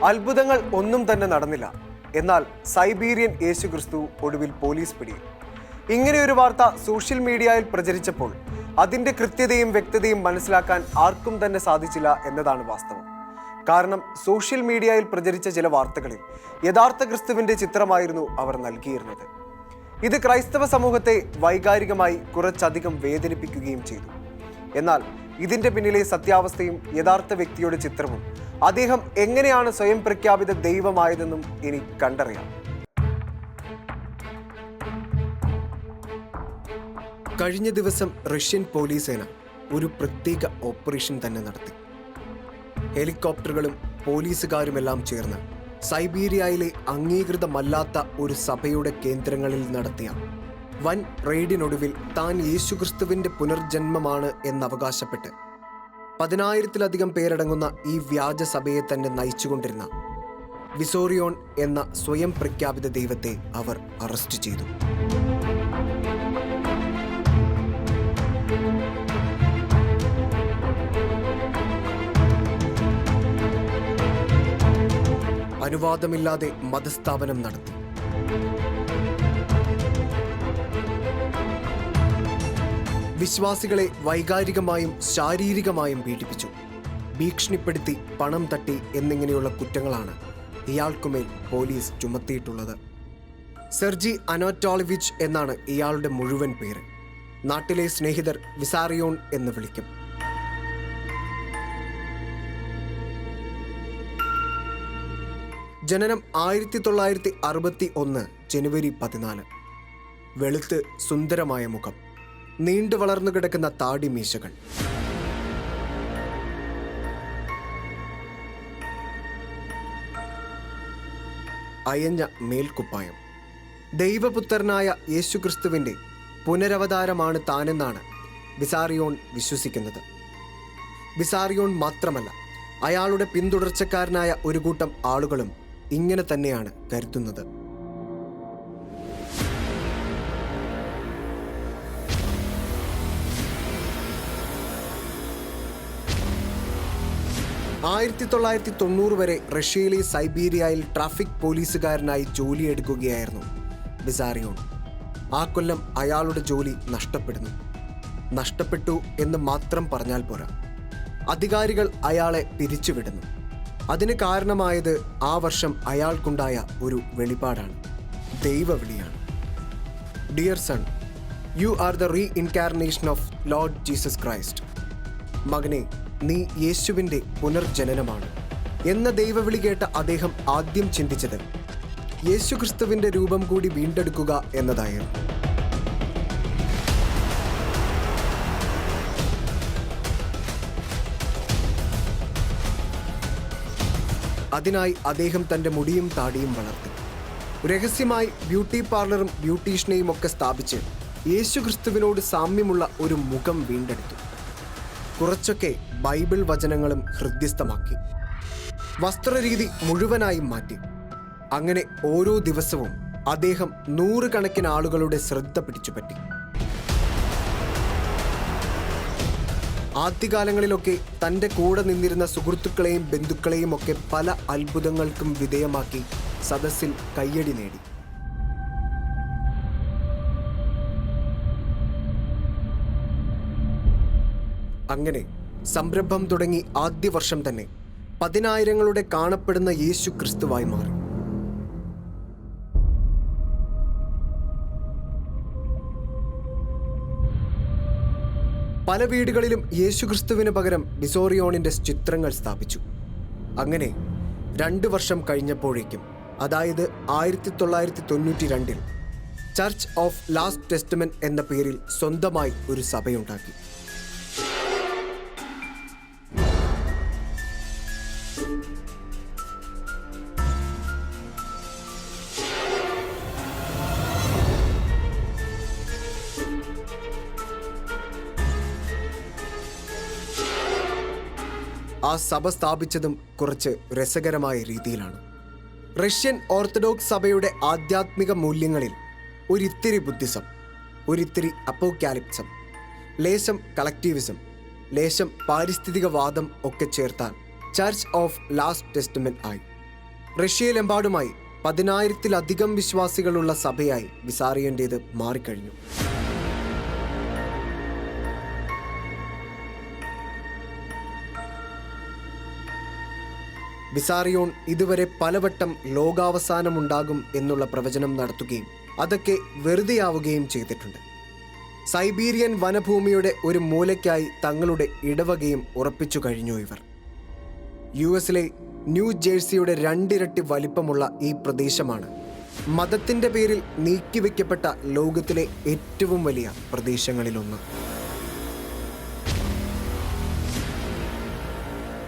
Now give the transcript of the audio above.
അത്ഭുതങ്ങൾ ഒന്നും തന്നെ നടന്നില്ല. എന്നാൽ സൈബീരിയൻ യേശുക്രിസ്തു ഒടുവിൽ പോലീസ് പിടിയിൽ. ഇങ്ങനെയൊരു വാർത്ത സോഷ്യൽ മീഡിയയിൽ പ്രചരിച്ചപ്പോൾ അതിന്റെ കൃത്യതയും വ്യക്തതയും മനസ്സിലാക്കാൻ ആർക്കും തന്നെ സാധിച്ചില്ല എന്നതാണ് വാസ്തവം. കാരണം സോഷ്യൽ മീഡിയയിൽ പ്രചരിച്ച ചില വാർത്തകളിൽ യഥാർത്ഥ ക്രിസ്തുവിന്റെ ചിത്രമായിരുന്നു അവർ നൽകിയിരുന്നത്. ഇത് ക്രൈസ്തവ സമൂഹത്തെ വൈകാരികമായി കുറച്ചധികം വേദനിപ്പിക്കുകയും ചെയ്തു. എന്നാൽ ഇതിന്റെ പിന്നിലെ സത്യാവസ്ഥയും യഥാർത്ഥ വ്യക്തിയുടെ ചിത്രവും. അദ്ദേഹം എങ്ങനെയാണ് സ്വയം പ്രഖ്യാപിത ദൈവമായതെന്നും ഇനി കണ്ടറിയാം. കഴിഞ്ഞ ദിവസം റഷ്യൻ പോലീസ് സേന ഒരു പ്രത്യേക ഓപ്പറേഷൻ തന്നെ നടത്തി. ഹെലികോപ്റ്ററുകളും പോലീസുകാരുമെല്ലാം ചേർന്ന് സൈബീരിയയിലെ അംഗീകൃതമല്ലാത്ത ഒരു സഭയുടെ കേന്ദ്രങ്ങളിൽ നടത്തിയ വൻ റെയ്ഡിനൊടുവിൽ താൻ യേശുക്രിസ്തുവിന്റെ പുനർജന്മമാണ് എന്നവകാശപ്പെട്ട് പതിനായിരത്തിലധികം പേരടങ്ങുന്ന ഈ വ്യാജസഭയെ തന്നെ നയിച്ചുകൊണ്ടിരുന്ന വിസോറിയോൺ എന്ന സ്വയം പ്രഖ്യാപിത ദൈവത്തെ അവർ അറസ്റ്റ് ചെയ്തു. അനുവാദമില്ലാതെ മതസ്ഥാപനം നടത്തി. വിശ്വാസികളെ വൈകാരികമായും ശാരീരികമായും പീഡിപ്പിച്ചു. ഭീഷണിപ്പെടുത്തി പണം തട്ടി എന്നിങ്ങനെയുള്ള കുറ്റങ്ങളാണ് ഇയാൾക്കുമേൽ പോലീസ് ചുമത്തിയിട്ടുള്ളത്. സെർജി അനോറ്റോളിവിച്ച് എന്നാണ് ഇയാളുടെ മുഴുവൻ പേര്. നാട്ടിലെ സ്നേഹിതർ വിസാറിയോൺ എന്ന് വിളിക്കും. ജനനം ആയിരത്തി തൊള്ളായിരത്തി അറുപത്തി ഒന്ന് ജനുവരി പതിനാല്. വെളുത്ത് സുന്ദരമായ മുഖം. നീണ്ടു വളർന്നു കിടക്കുന്ന താടി മീശകൾ. അയഞ്ഞ മേൽക്കുപ്പായം. ദൈവപുത്രനായ യേശുക്രിസ്തുവിന്റെ പുനരവതാരമാണ് താനെന്നാണ് ബിസാറിയോൺ വിശ്വസിക്കുന്നത്. ബിസാറിയോൺ മാത്രമല്ല അയാളുടെ പിന്തുടർച്ചക്കാരനായ ഒരു കൂട്ടം ആളുകളും ഇങ്ങനെ തന്നെയാണ് കരുതുന്നത്. ആയിരത്തി തൊള്ളായിരത്തി തൊണ്ണൂറ് വരെ റഷ്യയിലെ സൈബീരിയയിൽ ട്രാഫിക് പോലീസുകാരനായി ജോലിയെടുക്കുകയായിരുന്നു ബിസാറിയോൺ ആ കൊല്ലം അയാളുടെ ജോലി നഷ്ടപ്പെടുന്നു. നഷ്ടപ്പെട്ടു എന്ന് മാത്രം പറഞ്ഞാൽ പോരാ. അധികാരികൾ അയാളെ പിരിച്ചുവിടുന്നു. അതിന് കാരണമായത് ആ വർഷം അയാൾക്കുണ്ടായ ഒരു വെളിപാടാണ്. ദൈവവിളിയാണ്. Dear son you are the reincarnation of lord Jesus Christ. മകനെ നീ യേശുവിന്റെ പുനർജനനമാണ് എന്ന ദൈവവിളി കേട്ട അദ്ദേഹം ആദ്യം ചിന്തിച്ചത് യേശുക്രിസ്തുവിന്റെ രൂപം കൂടി വീണ്ടെടുക്കുക എന്നതായിരുന്നു. അതിനായി അദ്ദേഹം തന്റെ മുടിയും താടിയും വളർത്തി. രഹസ്യമായി ബ്യൂട്ടി പാർലറും ബ്യൂട്ടീഷ്യനെയും ഒക്കെ സ്ഥാപിച്ച് യേശുക്രിസ്തുവിനോട് സാമ്യമുള്ള ഒരു മുഖം വീണ്ടെടുത്തു. കുറച്ചൊക്കെ ബൈബിൾ വചനങ്ങളും ഹൃദ്യസ്ഥമാക്കി. വസ്ത്രരീതി മുഴുവനായും മാറ്റി. അങ്ങനെ ഓരോ ദിവസവും അദ്ദേഹം നൂറുകണക്കിന് ആളുകളുടെ ശ്രദ്ധ പിടിച്ചുപറ്റി. ആദ്യകാലങ്ങളിലൊക്കെ തന്റെ കൂടെ നിന്നിരുന്ന സുഹൃത്തുക്കളെയും ബന്ധുക്കളെയും ഒക്കെ പല അത്ഭുതങ്ങൾക്കും വിധേയമാക്കി സദസ്സിൽ കയ്യടി നേടി. അങ്ങനെ സംരംഭം തുടങ്ങി ആദ്യ വർഷം തന്നെ പതിനായിരങ്ങളുടെ കാണപ്പെടുന്ന യേശു ക്രിസ്തുവായി മാറി. പല വീടുകളിലും യേശുക്രിസ്തുവിന് പകരം ബിസോറിയോണിന്റെ ചിത്രങ്ങൾ സ്ഥാപിച്ചു. അങ്ങനെ രണ്ട് വർഷം കഴിഞ്ഞപ്പോഴേക്കും അതായത് ആയിരത്തി തൊള്ളായിരത്തി തൊണ്ണൂറ്റി രണ്ടിൽ ചർച്ച് ഓഫ് ലാസ്റ്റ് ടെസ്റ്റ്മെന്റ് എന്ന പേരിൽ സ്വന്തമായി ഒരു സഭയുണ്ടാക്കി. ആ സഭ സ്ഥാപിച്ചതും കുറച്ച് രസകരമായ രീതിയിലാണ്. റഷ്യൻ ഓർത്തഡോക്സ് സഭയുടെ ആധ്യാത്മിക മൂല്യങ്ങളിൽ ഒരിത്തിരി ബുദ്ധിസം ഒരിത്തിരി അപ്പോക്കാലിപ്സം ലേശം കളക്റ്റീവിസം ലേശം പാരിസ്ഥിതികവാദം ഒക്കെ ചേർത്താൽ ചർച്ച് ഓഫ് ലാസ്റ്റ് ടെസ്റ്റ്മെന്റ് ആയി. റഷ്യയിലെമ്പാടുമായി പതിനായിരത്തിലധികം വിശ്വാസികളുള്ള സഭയായി വിസാറിയന്റേത് മാറിക്കഴിഞ്ഞു. വിസാറിയോൺ ഇതുവരെ പലവട്ടം ലോകാവസാനമുണ്ടാകും എന്നുള്ള പ്രവചനം നടത്തുകയും അതൊക്കെ വെറുതെയാവുകയും ചെയ്തിട്ടുണ്ട്. സൈബീരിയൻ വനഭൂമിയുടെ ഒരു മൂലയ്ക്കായി തങ്ങളുടെ ഇടവകയും ഉറപ്പിച്ചു കഴിഞ്ഞു ഇവർ. യു എസിലെ ന്യൂ ജേഴ്സിയുടെ രണ്ടിരട്ടി വലിപ്പമുള്ള ഈ പ്രദേശമാണ് മതത്തിന്റെ പേരിൽ നീക്കിവെക്കപ്പെട്ട ലോകത്തിലെ ഏറ്റവും വലിയ പ്രദേശങ്ങളിലൊന്ന്.